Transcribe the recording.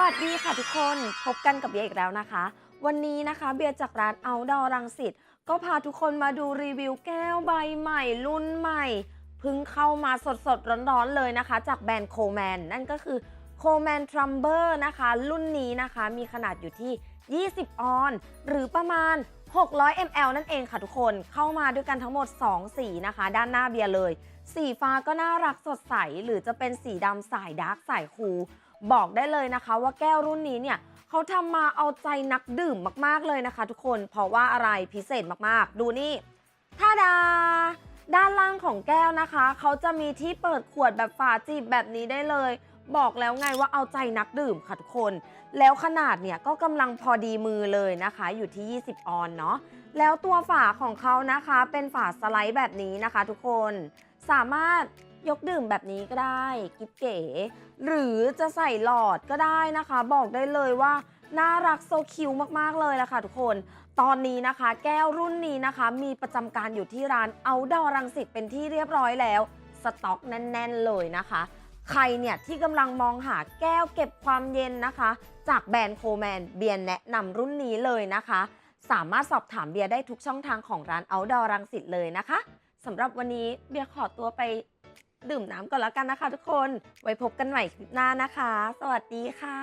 วัสดีค่ะทุกคนพบกันกับเบียร์อีกแล้วนะคะ วันนี้นะคะเบียร์จากร้านเอาดอรังสิตก็พาทุกคนมาดูรีวิวแก้วใบใหม่ รุ่นใหม่เพิ่งเข้ามาสดๆ ร้อนๆเลยนะคะ จากแบรนด์โคแมนนั่นก็คือโคแมนทรัมเบอร์นะคะ รุ่นนี้นะคะมีขนาดอยู่ที่ 20 ออน หรือประมาณ 600 ml นั่นเองค่ะทุกคนเข้ามาด้วยกันทั้งหมด 2 สีนะคะ ด้านหน้าเบียร์เลย สีฟ้าก็น่ารักสดใส หรือจะเป็นสีดำสายดาร์กสายคูล บอกได้เลยนะคะว่าแก้วรุ่นนี้เนี่ยเขาทำมาเอาใจนักดื่มมากๆเลยนะคะ ทุกคนเพราะว่าอะไรพิเศษมากๆ ดูนี่ท่าดา ด้านล่างของแก้วนะคะ เขาจะมีที่เปิดขวดแบบฝาจีบแบบนี้ได้เลย บอกแล้วไงว่าเอาใจนักดื่มค่ะทุกคน แล้วขนาดเนี่ยก็กำลังพอดีมือเลยนะคะ อยู่ที่ 20 ออนเนาะ แล้วตัวฝาของเขานะคะ เป็นฝาสไลด์แบบนี้นะคะ ทุกคน สามารถยกดื่มแบบนี้ก็ได้กิ๊บเก๋ หรือจะใส่หลอดก็ได้นะคะ บอกได้เลยว่าน่ารักโซคิวมาก ๆ เลยละค่ะทุกคน ตอนนี้นะคะ แก้วรุ่นนี้นะคะ มีประจำการอยู่ที่ร้านเอาดอรังสิตเป็นที่เรียบร้อยแล้ว สต็อกแน่น ๆ เลยนะคะ ใครเนี่ยที่กำลังมองหาแก้วเก็บความเย็นนะคะ จากแบรนด์โคแมนเบียร์แนะนำรุ่นนี้เลยนะคะ สามารถสอบถามเบียร์ได้ทุกช่องทางของร้านเอ้าดรังสิตเลยนะคะสำหรับวันนี้เบียร์ขอตัวไปดื่มน้ำก่อนแล้วกันนะคะทุกคน ไว้พบกันใหม่คลิปหน้านะคะ สวัสดีค่ะ